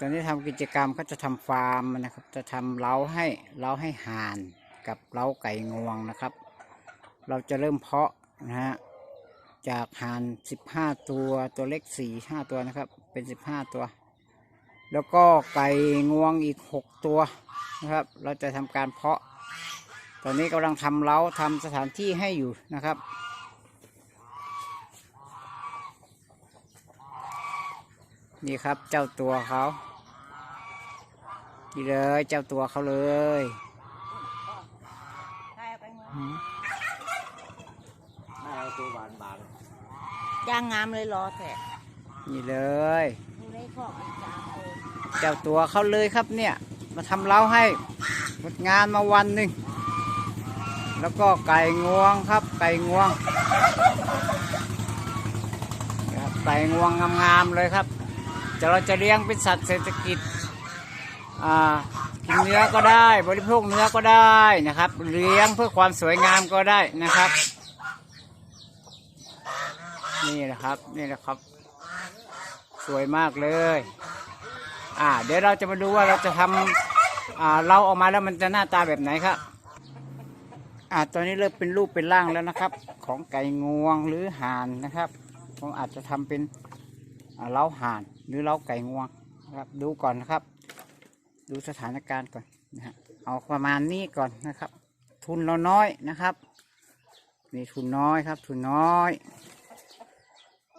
ตอนนี้ทำกิจกรรมก็จะทำฟาร์มนะครับ จะทำเล้าให้เล้าให้ห่านกับเล้าไก่งวงนะครับ เราจะเริ่มเพาะนะฮะจากห่านสิบห้าตัวตัวเล็กสี่ห้าตัวนะครับ เป็นสิบห้าตัว แล้วก็ไก่งวงอีกหกตัวนะครับ เราจะทำการเพาะ ตอนนี้กำลังทำเล้าทำสถานที่ให้อยู่นะครับ นี่ครับเจ้าตัวเขานี่เลยเจ้าตัวเขาเลยใครเอาไปเมืองอืมไม่เอาตัวบานบานย่างงามเลยรอแท้นี่เลยดูได้ของอีกสามตัวเจ้าตัวเขาเลยครับเนี่ย มาทำเล้าให้หมดงานมาวันหนึ่งแล้วก็ไก่งวงครับ ไก่งวงครับไก่งวงงามๆเลยครับ จะเราจะเลี้ยงเป็นสัตว์เศรษฐกิจอ่ากินเนื้อก็ได้ บริโภคเนื้อก็ได้นะครับ เลี้ยงเพื่อความสวยงามก็ได้นะครับ นี่แหละครับนี่แหละครับ สวยมากเลยอ่าเดี๋ยวเราจะมาดูว่าเราจะทำอ่าเราออกมาแล้วมันจะหน้าตาแบบไหนครับอ่าตอนนี้เริ่มเป็นรูปเป็นร่างแล้วนะครับ ของไก่งวงหรือห่านนะครับผมอาจจะทำเป็น เล้าห่านหรือเล้าไก่งวงครับดูก่อนนะครับ ดูสถานการณ์ก่อนนะฮะเอาประมาณนี้ก่อนนะครับ ทุนเราน้อยนะครับนี่ทุนน้อยครับ ทุนน้อย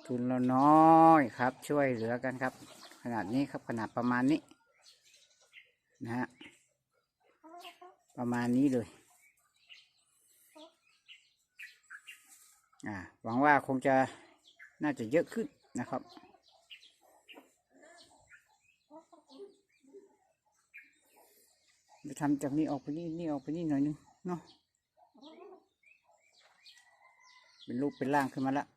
ทุนเราน้อยครับ ช่วยเหลือกันครับ ขนาดนี้ครับขนาดประมาณนี้นะฮะประมาณนี้เลยอ่าหวังว่าคงจะน่าจะเยอะขึ้นนะครับ จะทำจากนี้ออกไปนี่นี่ออกไปนี่หน่อยนึงเนาะเป็นรูปเป็นร่างขึ้นมาแล้ว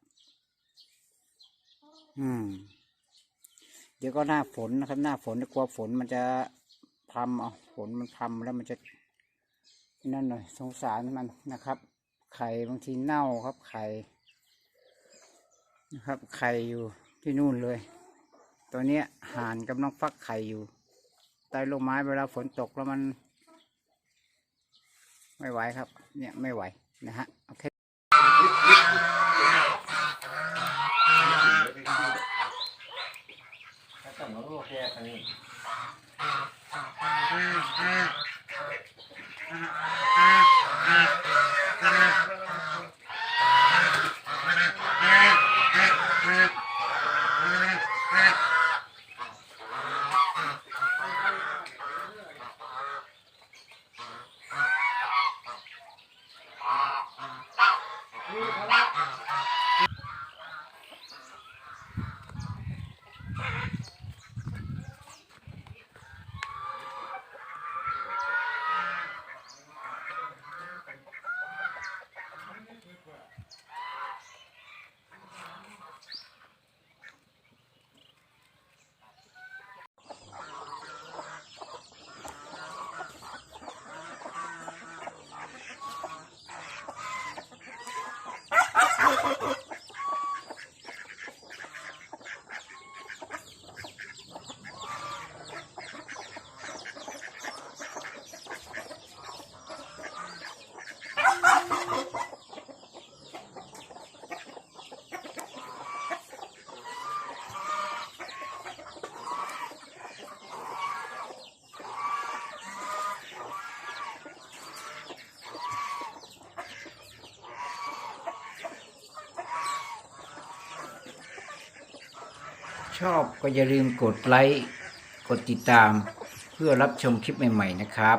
อืม เดี๋ยวก็หน้าฝนนะครับ หน้าฝนกลัวฝนมันจะพรำเอาฝนมันพรำแล้วมันจะนั่นหน่อย สงสารมันนะครับ ไข่บางทีเน่าครับ ไข่นะครับ ไข่อยู่ที่นู่นเลย ตัวเนี้ยห่านกำลังฟักไข่อยู่ ใต้ลมไม้เวลาฝนตกแล้วมัน ไม่ไหวครับ เนี่ยไม่ไหวนะฮะโอเคอ่าอ่า ชอบก็อย่าลืมกดไลค์ กดติดตาม เพื่อรับชมคลิปใหม่ ๆ นะครับ